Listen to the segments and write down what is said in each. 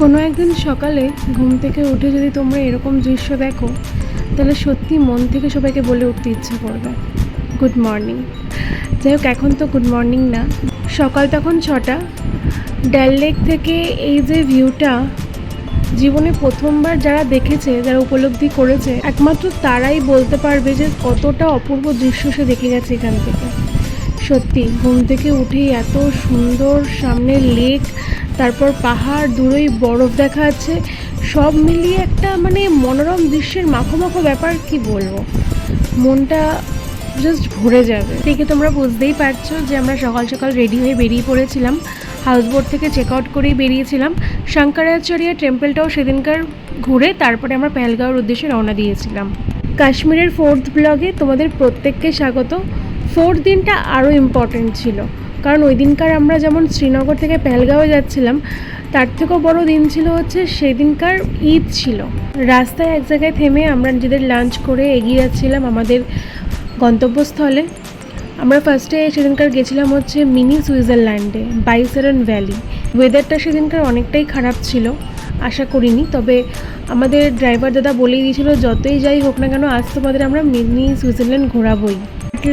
কোনো একদিন সকালে ঘুম থেকে উঠে যদি তোমরা এরকম দৃশ্য দেখো, তাহলে সত্যি মন থেকে সবাইকে বলে উঠতে ইচ্ছে করবে। গুড মর্নিং যাই হোক, এখন তো গুড মর্নিং না। সকাল তখন ছটা। ডাল লেক থেকে এই যে ভিউটা জীবনে প্রথমবার যারা দেখেছে, যারা উপলব্ধি করেছে, একমাত্র তারাই বলতে পারবে যে কতটা অপূর্ব দৃশ্য সে দেখে গেছে এখান থেকে। সত্যি, ঘুম থেকে উঠেই এত সুন্দর সামনে লেক তারপর পাহাড় দূরেই বরফ দেখা যাচ্ছে। সব মিলিয়ে একটা মানে মনোরম দৃশ্যের মাখো মাখো ব্যাপার, কি বলব? মনটা জাস্ট ভরে যাবে। দেখে তোমরা বুঝতেই পারছ যে আমরা সকাল সকাল রেডি হয়ে বেরিয়ে পড়েছিলাম। হাউস হাউসবোট থেকে চেক আউট করেই বেরিয়েছিলাম। শঙ্করাচার্য টেম্পলটাও সেদিনকার ঘুরে তারপরে আমরা পেহেলগাঁওর উদ্দেশ্যে রওনা দিয়েছিলাম। কাশ্মীরের ফোর্থ ব্লগে তোমাদের প্রত্যেককে স্বাগত। ফোর্থ দিনটা আরও ইম্পর্টেন্ট ছিল। কারণ ওই দিনকার আমরা যেমন শ্রীনগর থেকে পেহেলগাঁও যাচ্ছিলাম, তার থেকেও বড় দিন ছিল হচ্ছে সেদিনকার ঈদ ছিল। রাস্তায় এক জায়গায় থেমে আমরা নিজেদের লাঞ্চ করে এগিয়ে যাচ্ছিলাম আমাদের গন্তব্যস্থলে। আমরা ফার্স্টে সেদিনকার গেছিলাম হচ্ছে মিনি সুইজারল্যান্ডে, বাইসেরন ভ্যালি। ওয়েদারটা সেদিনকার অনেকটাই খারাপ ছিল, আশা করিনি, তবে আমাদের ড্রাইভার দাদা বলেই দিয়েছিল, যতই যাই হোক না কেন, আজ তোমাদের আমরা মিনি সুইজারল্যান্ড ঘোরাবই।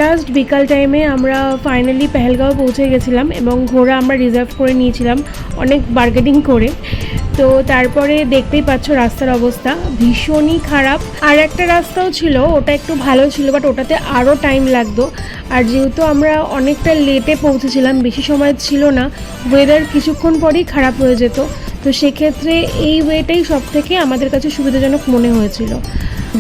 লাস্ট বিকাল টাইমে আমরা ফাইনালি পেহেলগাঁও পৌঁছে গেছিলাম এবং ঘোড়া আমরা রিজার্ভ করে নিয়েছিলাম অনেক বার্গেনিং করে। তো তারপরে দেখতেই পাচ্ছ রাস্তার অবস্থা ভীষণই খারাপ। আর একটা রাস্তাও ছিল, ওটা একটু ভালো ছিল বাট ওটাতে আরও টাইম লাগতো। আর যেহেতু আমরা অনেকটা লেটে পৌঁছেছিলাম, বেশি সময় ছিল না ওয়েদার কিছুক্ষণ পরেই খারাপ হয়ে যেত। তো সেক্ষেত্রে এই ওয়েটাই সব থেকে আমাদের কাছে সুবিধাজনক মনে হয়েছিল।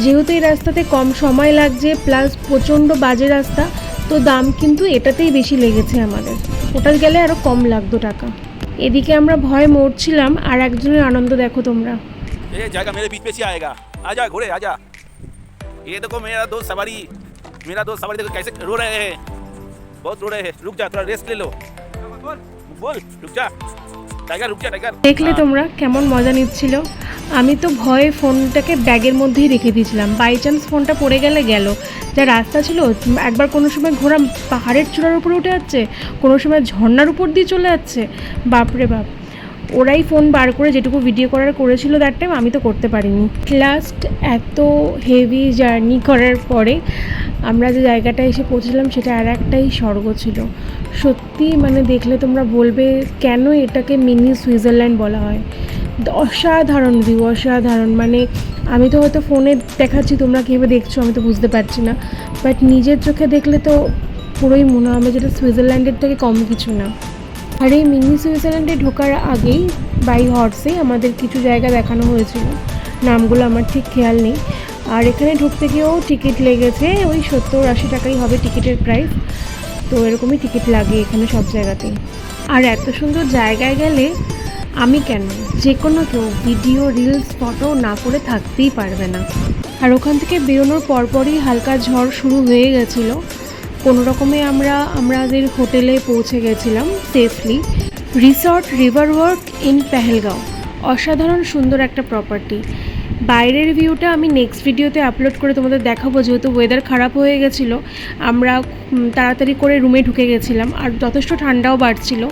যেহেতু এই রাস্তাতে কম সময় লাগছে প্লাস প্রচণ্ড বাজে রাস্তা তো দাম কিন্তু এটাতেই বেশি লেগেছে আমাদের ওটা গেলে আরও কম লাগতো টাকা এদিকে আমরা ভয় মরছিলাম আর একজনের আনন্দ দেখো তোমরা ये जाएगा मेरे बीच पे से आएगा आजा घोड़े आजा ये देखो मेरा दोस्त सवारी मेरा दोस्त सवारी देखो कैसे रो रहे हैं बहुत रो रहे हैं रुक जा थोड़ा रेस्ट ले लो बोल रुक जा टाइगर रुक जा टाइगर দেখলে हाँ, তোমরা কেমন মজা নিচ্ছিল আমি তো ভয়ে ফোনটাকে ব্যাগের মধ্যেই রেখে দিয়েছিলাম। বাই চান্স ফোনটা পড়ে গেলে গেল। যা রাস্তা ছিল, একবার কোনো সময় ঘোড়া পাহাড়ের চূড়ার উপরে উঠে যাচ্ছে, কোনো সময় ঝর্ণার উপর দিয়ে চলে যাচ্ছে। বাপরে বাপ। ওরাই ফোন বার করে যেটুকু ভিডিও করার করেছিল দ্যাট টাইম আমি তো করতে পারিনি। লাস্ট এত হেভি জার্নি করার পরে আমরা যে জায়গাটায় এসে পৌঁছলাম সেটা আর একটাই স্বর্গ ছিল। সত্যি মানে দেখলে তোমরা বলবে, কেন এটাকে মিনি সুইজারল্যান্ড বলা হয়? অসাধারণ ভিউ অসাধারণ। মানে আমি তো হয়তো ফোনে দেখাচ্ছি, তোমরা কীভাবে দেখছ, আমি তো বুঝতে পারছি না। বাট নিজের চোখে দেখলে তো পুরোই মনে হবে যেটা সুইজারল্যান্ডের থেকে কম কিছু না। আর এই মিনি সুইজারল্যান্ডে ঢোকার আগেই বাই হর্সে আমাদের কিছু জায়গা দেখানো হয়েছিল। নামগুলো আমার ঠিক খেয়াল নেই। আর এখানে ঢুকতে গিয়েও টিকিট লেগেছে, ওই সত্তর আশি টাকাই হবে টিকিটের প্রাইস তো এরকমই টিকিট লাগে এখানে সব জায়গাতেই। আর এত সুন্দর জায়গায় গেলে আমি কেন? যে কোনো কেউ ভিডিও রিলস ফটো না করে থাকতেই পারবে না। আর ওখান থেকে বেরোনোর পরপরই হালকা ঝড় শুরু হয়ে গেছিল। কোনো রকমে আমরা আমাদের হোটেলে পৌঁছে গেছিলাম safely resort river work in Pahalgam অসাধারণ সুন্দর একটা প্রপার্টি বাইরের ভিউটা আমি নেক্সট ভিডিওতে আপলোড করে তোমাদের দেখাবো, যেহেতু ওয়েদার খারাপ হয়ে গেছিল। আমরা তাড়াতাড়ি করে রুমে ঢুকে গেছিলাম, আর যথেষ্ট ঠান্ডাও বাড়ছিল।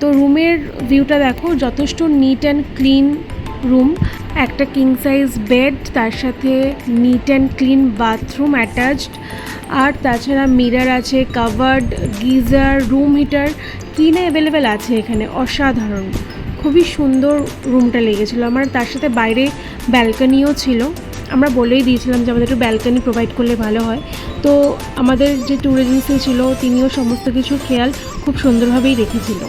তো রুমের ভিউটা দেখো, যথেষ্ট নিট অ্যান্ড ক্লিন রুম একটা কিং সাইজ বেড তার সাথে neat and clean bathroom attached আর তাছাড়া মিরার আছে কাভার্ড গিজার রুম হিটার কী না অ্যাভেলেবেল আছে এখানে, অসাধারণ। খুবই সুন্দর রুমটা লেগেছিলো। আমার তার সাথে বাইরে ব্যালকনিও ছিল আমরা বলেই দিয়েছিলাম যে আমাদের একটু ব্যালকনি প্রোভাইড করলে ভালো হয় তো আমাদের যে ট্যুর এজেন্সি ছিল তিনিও সমস্ত কিছু খেয়াল খুব সুন্দরভাবেই রেখেছিল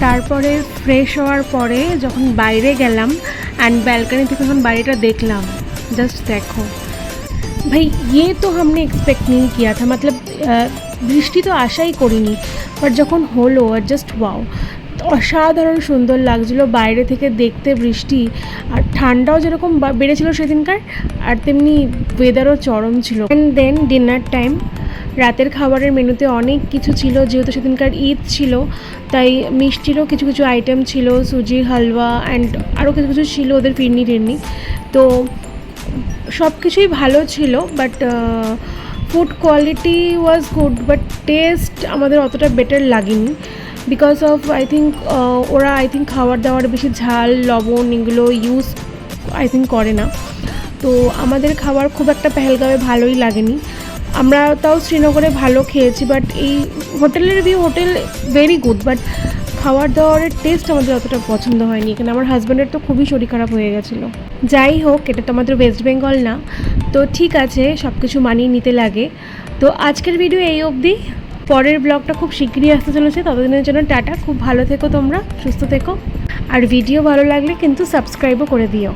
তারপরে ফ্রেশ হওয়ার পরে যখন বাইরে গেলাম অ্যান্ড ব্যালকনি থেকে যখন বাড়িটা দেখলাম জাস্ট দেখো ভাই ये तो हमने एक्सपेक्ट नहीं किया था मतलब अ, বৃষ্টি তো আশাই করিনি বাট যখন হলো আর জাস্ট ওয়াও অসাধারণ সুন্দর লাগছিল, বাইরে থেকে দেখতে বৃষ্টি আর ঠান্ডাও যেরকম বেড়েছিল সেদিনকার, আর তেমনি ওয়েদারও চরম ছিল। অ্যান্ড দেন ডিনার টাইম রাতের খাবারের মেনুতে অনেক কিছু ছিল, যেহেতু সেদিনকার ঈদ ছিল, তাই মিষ্টিরও কিছু কিছু আইটেম ছিল সুজির হালুয়া অ্যান্ড আরও কিছু কিছু ছিল ওদের ফিরনি টিরনি। তো সব কিছুই ভালো ছিল but food quality was good but taste আমাদের অতটা বেটার লাগেনি। বিকজ অফ আই থিঙ্ক ওরা আই থিঙ্ক খাবার দাবার বেশি ঝাল, লবণ এগুলো ইউজ আই থিঙ্ক করে না। তো আমাদের খাবার খুব একটা পেহেলগামে ভালোই লাগেনি। আমরা তাও শ্রীনগরে ভালো খেয়েছি বাট এই হোটেলের review hotel very good but খাওয়ার দাওয়ারের টেস্ট আমাদের অতটা পছন্দ হয়নি। এখানে আমার হাজব্যান্ডের তো খুবই শরীর খারাপ হয়ে গেছিল। যাই হোক, এটা তো আমাদের ওয়েস্ট বেঙ্গল না। তো ঠিক আছে সব কিছু মানিয়ে নিতে লাগে। তো আজকের ভিডিও এই অবধি। পরের ব্লগটা খুব শীঘ্রই আসতে চলেছে। ততদিনের জন্য টাটা, খুব ভালো থেকো তোমরা, সুস্থ থেকো। আর ভিডিও ভালো লাগলে কিন্তু সাবস্ক্রাইবও করে দিও।